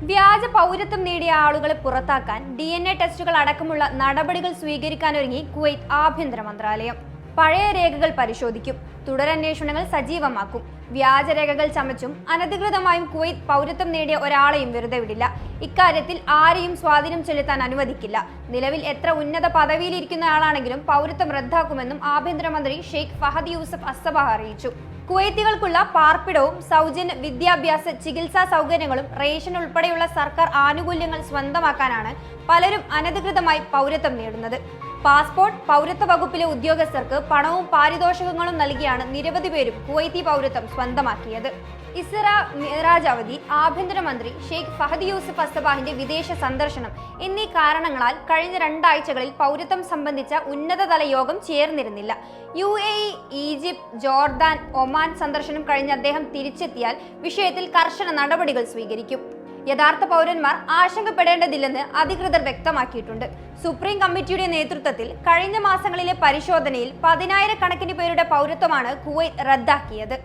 വ്യാജ പൗരത്വം നേടിയ ആളുകളെ പുറത്താക്കാൻ ഡി ടെസ്റ്റുകൾ അടക്കമുള്ള നടപടികൾ സ്വീകരിക്കാനൊരുങ്ങി കുവൈത്ത് ആഭ്യന്തര മന്ത്രാലയം. പഴയ രേഖകൾ പരിശോധിക്കും. തുടരന്വേഷണങ്ങൾ സജീവമാക്കും. വ്യാജരേഖകൾ ചമച്ചും അനധികൃതമായും കുവൈത്ത് പൗരത്വം നേടിയ ഒരാളെയും വെറുതെ വിടില്ല. ഇക്കാര്യത്തിൽ ആരെയും സ്വാധീനം ചെലുത്താൻ അനുവദിക്കില്ല. നിലവിൽ എത്ര ഉന്നത പദവിയിലിരിക്കുന്ന ആളാണെങ്കിലും പൗരത്വം റദ്ദാക്കുമെന്നും ആഭ്യന്തരമന്ത്രി ഷെയ്ഖ് ഫഹദ് യൂസഫ് അസ്സബഹ അറിയിച്ചു. കുവൈത്തികൾക്കുള്ള പാർപ്പിടവും സൗജന്യ വിദ്യാഭ്യാസ ചികിത്സാ സൗകര്യങ്ങളും റേഷൻ ഉൾപ്പെടെയുള്ള സർക്കാർ ആനുകൂല്യങ്ങൾ സ്വന്തമാക്കാനാണ് പലരും അനധികൃതമായി പൗരത്വം നേടുന്നത്. പാസ്പോർട്ട് പൗരത്വ വകുപ്പിലെ ഉദ്യോഗസ്ഥർക്ക് പണവും പാരിതോഷികങ്ങളും നൽകിയാണ് നിരവധി പേരും കുവൈത്തി പൗരത്വം സ്വന്തമാക്കിയത്. ഇസ്ര മിറാജ് അവധി ആഭ്യന്തരമന്ത്രി ഷെയ്ഖ് ഫഹദ് യൂസഫ് അസ്തബാഹിന്റെ വിദേശ സന്ദർശനം എന്നീ കാരണങ്ങളാൽ കഴിഞ്ഞ രണ്ടാഴ്ചകളിൽ പൗരത്വം സംബന്ധിച്ച ഉന്നതതല യോഗം ചേർന്നിരുന്നില്ല. U A E Egypt Jordan Oman സന്ദർശനം കഴിഞ്ഞ് അദ്ദേഹം തിരിച്ചെത്തിയാൽ വിഷയത്തിൽ കർശന നടപടികൾ സ്വീകരിക്കും. യഥാർത്ഥ പൗരന്മാർ ആശങ്കപ്പെടേണ്ടതില്ലെന്ന് അധികൃതർ വ്യക്തമാക്കിയിട്ടുണ്ട്. സുപ്രീം കമ്മിറ്റിയുടെ നേതൃത്വത്തിൽ കഴിഞ്ഞ മാസങ്ങളിലെ പരിശോധനയിൽ പതിനായിരക്കണക്കിന് പേരുടെ പൗരത്വമാണ് കുവൈത്ത് റദ്ദാക്കിയത്.